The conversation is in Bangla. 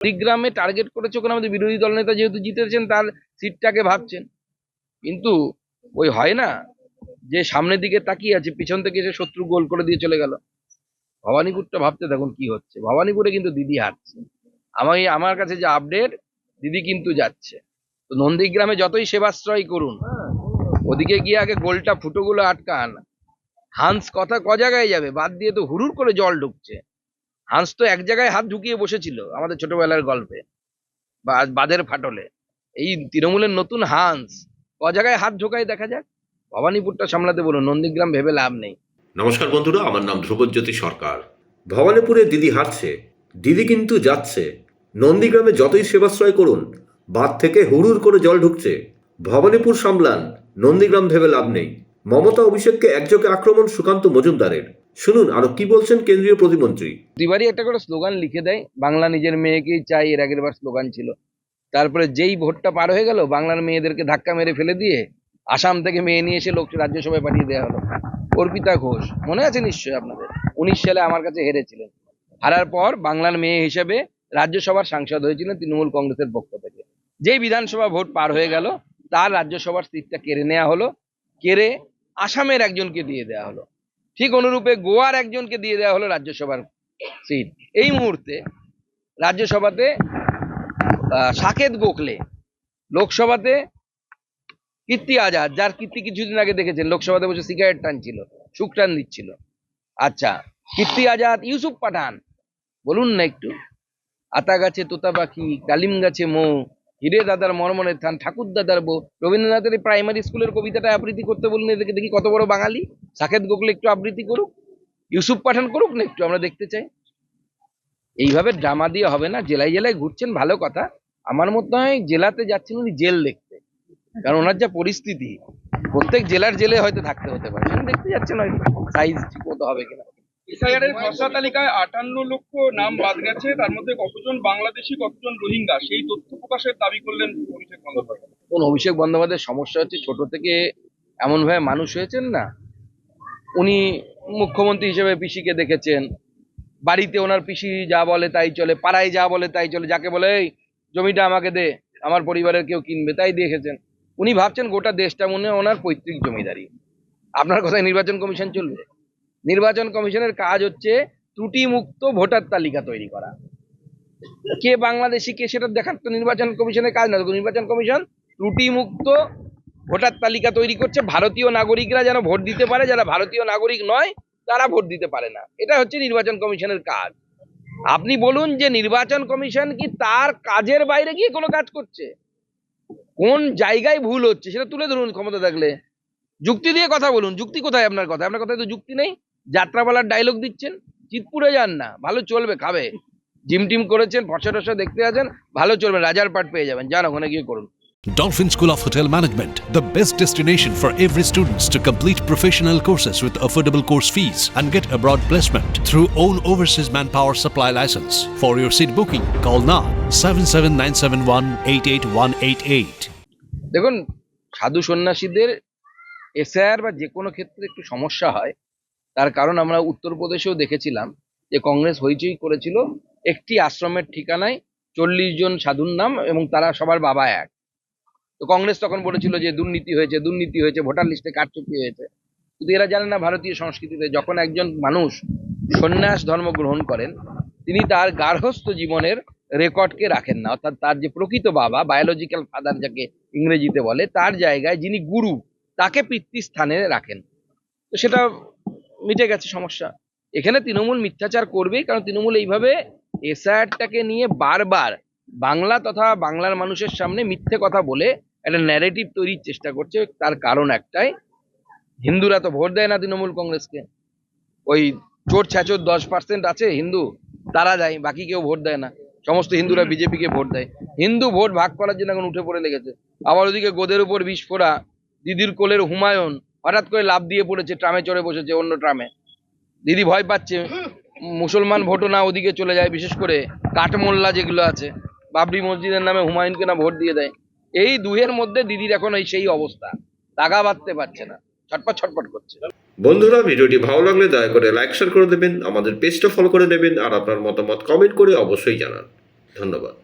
কুড়িগ্রামে টার্গেট করেছে ওখানে আমাদের বিরোধী দলনেতা যেহেতু জিতেছেন, তার সিটটাকে ভাবছেন। কিন্তু ওই হয় না, যে সামনের দিকে তাকিয়ে আছে, পিছন থেকে এসে শত্রু গোল করে দিয়ে চলে গেল। ভবানীপুরটা ভাবতে দেখুন কি হচ্ছে। ভবানীপুরে কিন্তু দিদি হাঁটছে আমি, আমার কাছে যে আপডেট দিদি কিন্তু যাচ্ছে। তো নন্দীগ্রামে যতই সেবাশ্রয় করুন, ওদিকে গিয়ে আগে গোলটা ফুটোগুলো আটকান। হান্স কথা ক জায়গায় যাবে, বাদ দিয়ে তো হুড়ুর করে জল ঢুকছে। হান্স তো এক জায়গায় হাত ঢুকিয়ে বসেছিল আমাদের ছোটবেলার গল্পে বা বাঁধের ফাটলে। এই তৃণমূলের নতুন হান্স ক জায়গায় হাত ঢোকায় দেখা যাক? ভবানীপুরটা সামলাতে বলুন, নন্দীগ্রাম ভেবে লাভ নেই। নমস্কার বন্ধুরা, আমার নাম ধ্রুবজ্যোতি সরকার। ভবানীপুরে দিদি হাঁটছে, দিদি কিন্তু যাচ্ছে। নন্দীগ্রামে যতই সেবাশ্রয় করুন বাদ থেকে হুড়ুর করে জল ঢুকছে। ভবানীপুর সামলান, নন্দীগ্রাম ভেবে লাভ নেই। মমতা অভিষেককে একযোগে আক্রমণ সুকান্ত মজুমদারের। শুনুন, আরও কি বলছেন কেন্দ্রীয় প্রতিমন্ত্রী? প্রতিবারই একটা করে স্লোগান লিখে দেয়, বাংলা নিজের মেয়েকেই চাই, এর আগের বার স্লোগান ছিল। তারপরে যেই ভোটটা পার হয়ে গেল, বাংলার মেয়েদেরকে ধাক্কা মেরে ফেলে দিয়ে আসাম থেকে মেয়ে নিয়ে এসে লোক রাজ্যসভায় পাঠিয়ে দেওয়া হলো। অর্পিতা ঘোষ, মনে আছে নিশ্চয়ই আপনাদের? উনিশ সালে আমার কাছে হেরেছিলেন। হারার পর বাংলার মেয়ে হিসেবে রাজ্যসভার সাংসদ হয়েছিলেন তৃণমূল কংগ্রেসের পক্ষ থেকে। যেই বিধানসভা ভোট পার হয়ে গেল, তার রাজ্যসভার সিটটা কেড়ে নেওয়া হলো। কেড়ে আসামের একজনকে দিয়ে দেওয়া হলো। ঠিক অনুরূপে গোয়ার একজনকে দিয়ে দেওয়া হলো রাজ্যসভার সিট। এই মুহূর্তে রাজ্যসভাতে সাকেত গোখলে লোকসভাতে কীর্তি আজাদ, যার কীর্তি কিছুদিন আগে দেখেছেন, লোকসভাতে বসে সিগারেট টানছিল টান দিচ্ছিল। আচ্ছা কীর্তি আজাদ, ইউসুফ পাঠান, বলুন না একটু। আতা গাছে তোতা পাখি কালিম গাছে মৌ হিরে দাদার মর্মনের থান, ঠাকুর দাদার বউ। রবীন্দ্রনাথের প্রাইমারি স্কুলের কবিতাটা আবৃত্তি করতে বলুন এদেরকে দেখি কত বড় বাঙালি। সাকেত গোখলে একটু আবৃত্তি করুক, ইউসুফ পাঠান করুক না একটু, আমরা দেখতে চাই। এইভাবে ড্রামা দিয়ে হবে না, জেলায় জেলায় ঘুরছেন, ভালো কথা। আমার মতে হয় জেলাতে যাচ্ছেন উনি জেল দেখতে। কারণ ওনার যা পরিস্থিতি, প্রত্যেক জেলার জেলে হয়তো থাকতে হতে পারে। দেখতে যাচ্ছেন হয়তো সাইজ ঠিক মতো হবে কিনা। এসআইআর খসড়া তালিকায় আটান্ন লক্ষ নাম বাদ গেছে। তার মধ্যে কতজন বাংলাদেশি, কতজন রোহিঙ্গা? সেই তথ্য প্রকাশের দাবি করলেন অভিষেক বন্দ্যোপাধ্যায়। কোন অভিষেক বন্দ্যোপাধ্যায়ের সমস্যা হচ্ছে ছোট থেকে এমন ভাবে মানুষ হয়েছেন না। উনি মুখ্যমন্ত্রী হিসেবে পিসিকে দেখেছেন। বাড়িতে ওনার পিসি যা বলে তাই চলে, পাড়ায় যা বলে তাই চলে, যাকে বলে, এই, জমিটা আমাকে দে, আমার পরিবারের কেউ কিনবে, তাই দেখেছেন। উনি ভাবছেন গোটা দেশটা মনে ওনার পৈতৃক জমিদারি। আপনার কথায় নির্বাচন কমিশন চলবে। নির্বাচন কমিশনের কাজ হচ্ছে ত্রুটি মুক্ত ভোটার তালিকা তৈরি করা। কে বাংলাদেশি, কে সেটা দেখার তো নির্বাচন কমিশনের কাজ না। নির্বাচন কমিশন ত্রুটি মুক্ত ভোটার তালিকা তৈরি করছে। ভারতীয় নাগরিকরা যেন ভোট দিতে পারে, যারা ভারতীয় নাগরিক নয়, তারা ভোট দিতে পারে না। এটা হচ্ছে নির্বাচন কমিশনের কাজ। আপনি বলুন যে নির্বাচন কমিশন কি তার কাজের বাইরে গিয়ে কোনো কাজ করছে? কোন জায়গায় ভুল হচ্ছে, সেটা তুলে ধরুন ক্ষমতা থাকলে। যুক্তি দিয়ে কথা বলুন। যুক্তি কোথায় আপনার কথা আপনার কথায় তো যুক্তি নেই। যাত্রাপালার ডায়লগ দিচ্ছেন চিতপুরে যান না ভালো চলবে খাবে জিম টিম করেছেন ফসা টসা দেখতে আছেন ভালো চলবে রাজার পাট পেয়ে যাবেন যান ওখানে গিয়ে করুন Dolphin School of Hotel Management, the best destination for every students to complete professional courses with affordable course fees and get abroad placement through own overseas manpower supply license. For your seat booking, call now 77971 দেখুন সাধু সন্ন্যাসীদের এসআইআর বা যে কোনো ক্ষেত্রে একটু সমস্যা হয় তার কারণ আমরা উত্তরপ্রদেশেও দেখেছিলাম যে কংগ্রেস হইচই করেছিল একটি আশ্রমের ঠিকানায় চল্লিশ জন সাধুর নাম এবং তারা সবার বাবা এক। তো কংগ্রেস তখন বলেছিল যে দুর্নীতি হয়েছে দুর্নীতি হয়েছে, ভোটার লিস্টে কারচুপি হয়েছে। কিন্তু এরা জানে না ভারতীয় সংস্কৃতিতে যখন একজন মানুষ সন্ন্যাস ধর্ম গ্রহণ করেন, তিনি তার গার্হস্থ জীবনের রেকর্ডকে রাখেন না। অর্থাৎ তার যে প্রকৃত বাবা বায়োলজিক্যাল ফাদার যাকে ইংরেজিতে বলে, তার জায়গায় যিনি গুরু, তাকে পিতৃস্থানে রাখেন। তো সেটা মিটে গেছে সমস্যা। এখানে তৃণমূল মিথ্যাচার করবেই, কারণ তৃণমূল এইভাবে এসআইআরটাকে নিয়ে বারবার বাংলা তথা বাংলার মানুষের সামনে মিথ্যে কথা বলে একটা ন্যারেটিভ তৈরির চেষ্টা করছে, তার কারণ একটাই, হিন্দুরা তো ভোট দেয় না তৃণমূল কংগ্রেসকে। ওই চোর ছ্যাচোর দশ পার্সেন্ট আছে, হিন্দু, তারা যায়, বাকি কেউ ভোট দেয় না। সমস্ত হিন্দুরা বিজেপিকে ভোট দেয়। হিন্দু ভোট ভাগ করার জন্য এখন উঠে পড়ে লেগেছে। আবার ওদিকে গোদের উপর বিষ ফোড়া দিদির কোলের হুমায়ুন হঠাৎ করে লাভ দিয়ে পড়েছে, ট্রামে চড়ে বসেছে অন্য ট্রামে। দিদি ভয় পাচ্ছে, মুসলমান ভোটও না ওদিকে চলে যায়, বিশেষ করে কাঠমোল্লা যেগুলো আছে, বাবরি মসজিদের নামে হুমায়ুনকে না ভোট দিয়ে দেয়। এই দুহের মধ্যে দিদির এখন এই সেই অবস্থা, তাগা বাঁধতে পারছে না, ছটপট ছটপট করছে। বন্ধুরা, ভিডিওটি ভালো লাগলে দয়া করে লাইক শেয়ার করে দেবেন, আমাদের পেজটা ফলো করে দেবেন, আর আপনার মতামত কমেন্ট করে অবশ্যই জানান। ধন্যবাদ।